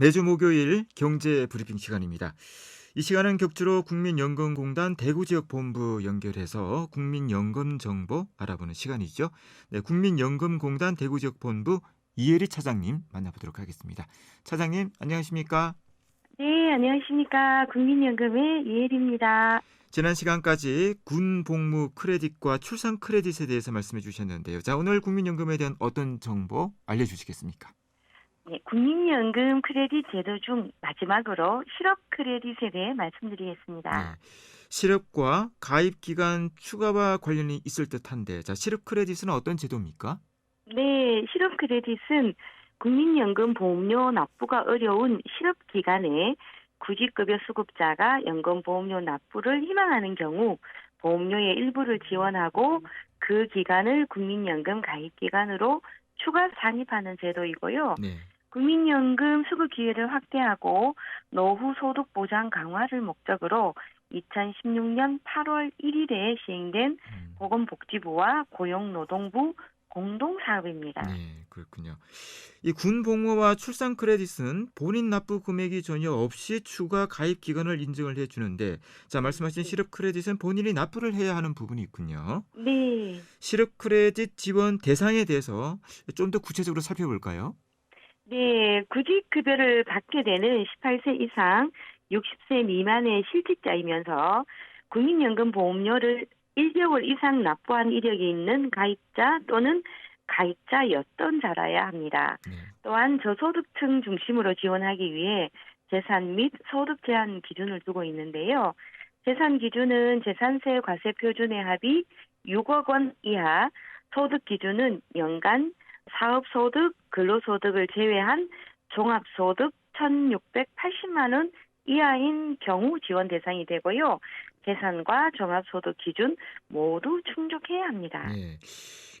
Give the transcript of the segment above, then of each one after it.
매주 목요일 경제 브리핑 시간입니다. 이 시간은 격주로 국민연금공단 대구지역본부 연결해서 국민연금 정보 알아보는 시간이죠. 네, 국민연금공단 대구지역본부 이혜리 차장님 만나보도록 하겠습니다. 차장님 안녕하십니까? 네, 안녕하십니까. 국민연금의 이혜리입니다. 지난 시간까지 군 복무 크레딧과 출산 크레딧에 대해서 말씀해 주셨는데요. 자, 오늘 국민연금에 대한 어떤 정보 알려주시겠습니까? 네, 국민연금 크레딧 제도 중 마지막으로 실업 크레딧에 대해 말씀드리겠습니다. 네. 실업과 가입 기간 추가와 관련이 있을 듯한데, 자, 실업 크레딧은 어떤 제도입니까? 네, 실업 크레딧은 국민연금 보험료 납부가 어려운 실업 기간에 구직급여 수급자가 연금보험료 납부를 희망하는 경우 보험료의 일부를 지원하고 그 기간을 국민연금 가입 기간으로 추가 산입하는 제도이고요. 네. 국민연금 수급 기회를 확대하고 노후 소득 보장 강화를 목적으로 2016년 8월 1일에 시행된 음, 보건복지부와 고용노동부 공동 사업입니다. 네, 그렇군요. 이 군 복무와 출산 크레딧은 본인 납부 금액이 전혀 없이 추가 가입 기간을 인증을 해 주는데, 자, 말씀하신 실업 크레딧은 본인이 납부를 해야 하는 부분이 있군요. 네. 실업 크레딧 지원 대상에 대해서 좀 더 구체적으로 살펴볼까요? 네, 구직급여를 받게 되는 18세 이상 60세 미만의 실직자이면서 국민연금 보험료를 1개월 이상 납부한 이력이 있는 가입자 또는 가입자였던 자라야 합니다. 네. 또한 저소득층 중심으로 지원하기 위해 재산 및 소득 제한 기준을 두고 있는데요. 재산 기준은 재산세 과세 표준의 합이 6억 원 이하, 소득 기준은 연간 사업소득, 근로소득을 제외한 종합소득 1,680만 원 이하인 경우 지원 대상이 되고요. 재산과 종합소득 기준 모두 충족해야 합니다. 네.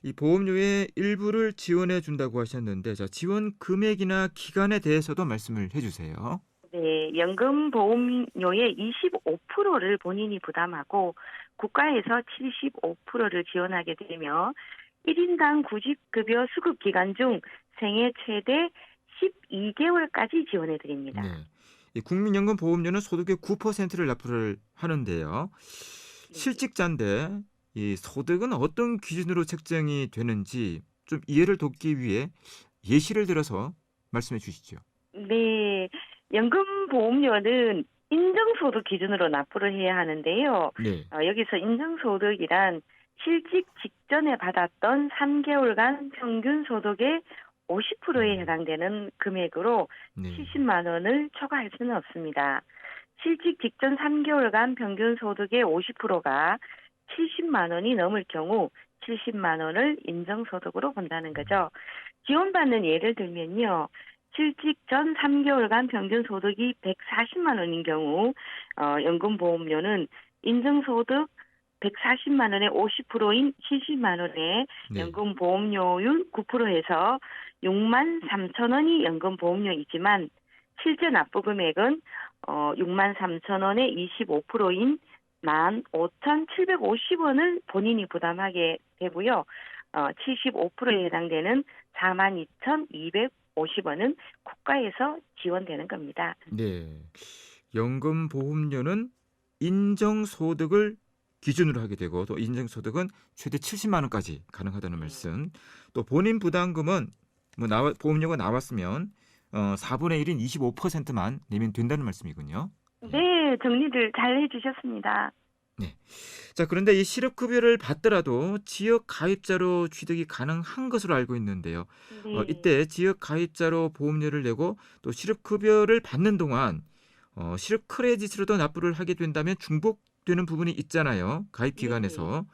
이 보험료의 일부를 지원해 준다고 하셨는데, 자, 지원 금액이나 기간에 대해서도 말씀을 해 주세요. 네, 연금 보험료의 25%를 본인이 부담하고 국가에서 75%를 지원하게 되며 1인당 구직급여 수급 기간 중 생애 최대 12개월까지 지원해 드립니다. 네. 이 국민연금 보험료는 소득의 9%를 납부를 하는데요. 실직자인데 이 소득은 어떤 기준으로 책정이 되는지 좀 이해를 돕기 위해 예시를 들어서 말씀해 주시죠. 네, 연금 보험료는 인정소득 기준으로 납부를 해야 하는데요. 네. 어, 여기서 인정소득이란 실직 직전에 받았던 3개월간 평균 소득의 50%에 해당되는 금액으로 네. 70만 원을 초과할 수는 없습니다. 실직 직전 3개월간 평균 소득의 50%가 70만 원이 넘을 경우 70만 원을 인정소득으로 본다는 거죠. 지원받는 예를 들면요. 실직 전 3개월간 평균 소득이 140만 원인 경우 어, 연금보험료는 인정소득 140만 원의 50%인 70만 원에 네. 연금 보험료율 9%에서 6만 3천 원이 연금 보험료이지만 실제 납부 금액은 어, 6만 3천 원의 25%인 1만 5,750원을 본인이 부담하게 되고요. 어, 75%에 해당되는 4만 2,250원은 국가에서 지원되는 겁니다. 네. 연금 보험료는 인정 소득을 기준으로 하게 되고 또 인정 소득은 최대 70만 원까지 가능하다는 말씀. 또 본인 부담금은 뭐 나와 보험료가 나왔으면 어 4분의 1인 25%만 내면 된다는 말씀이군요. 네, 정리를 잘 해주셨습니다. 자, 그런데 이 실업급여를 받더라도 지역 가입자로 취득이 가능한 것으로 알고 있는데요. 네. 어, 이때 지역 가입자로 보험료를 내고 또 실업급여를 받는 동안 어, 실업 크레딧으로도 납부를 하게 된다면 중복 되는 부분이 있잖아요. 가입 기간에서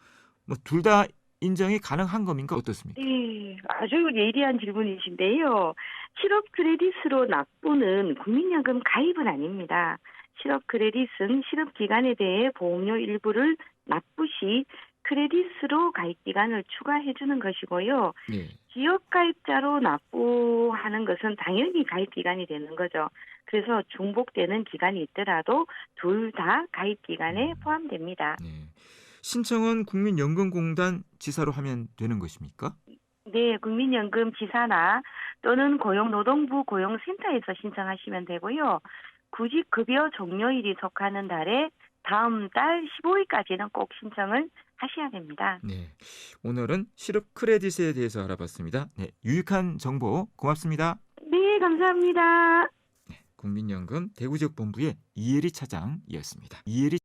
뭐 둘 다 인정이 가능한 겁니까 어떻습니까? 네, 아주 예리한 질문이신데요. 실업 크레딧으로 납부는 국민연금 가입은 아닙니다. 실업 크레딧은 실업 기간에 대해 보험료 일부를 납부 시 크레딧으로 가입 기간을 추가해 주는 것이고요. 네. 지역 가입자로 납부하는 것은 당연히 가입 기간이 되는 거죠. 그래서 중복되는 기간이 있더라도 둘 다 가입 기간에 포함됩니다. 네. 신청은 국민연금공단 지사로 하면 되는 것입니까? 네, 국민연금 지사나 또는 고용노동부 고용센터에서 신청하시면 되고요. 구직급여 종료일이 속하는 달에 다음 달 15일까지는 꼭 신청을 하셔야 됩니다. 네. 오늘은 실업 크레딧에 대해서 알아봤습니다. 네, 유익한 정보 고맙습니다. 네, 감사합니다. 국민연금 대구지역본부의 이혜리 차장이었습니다. 이혜리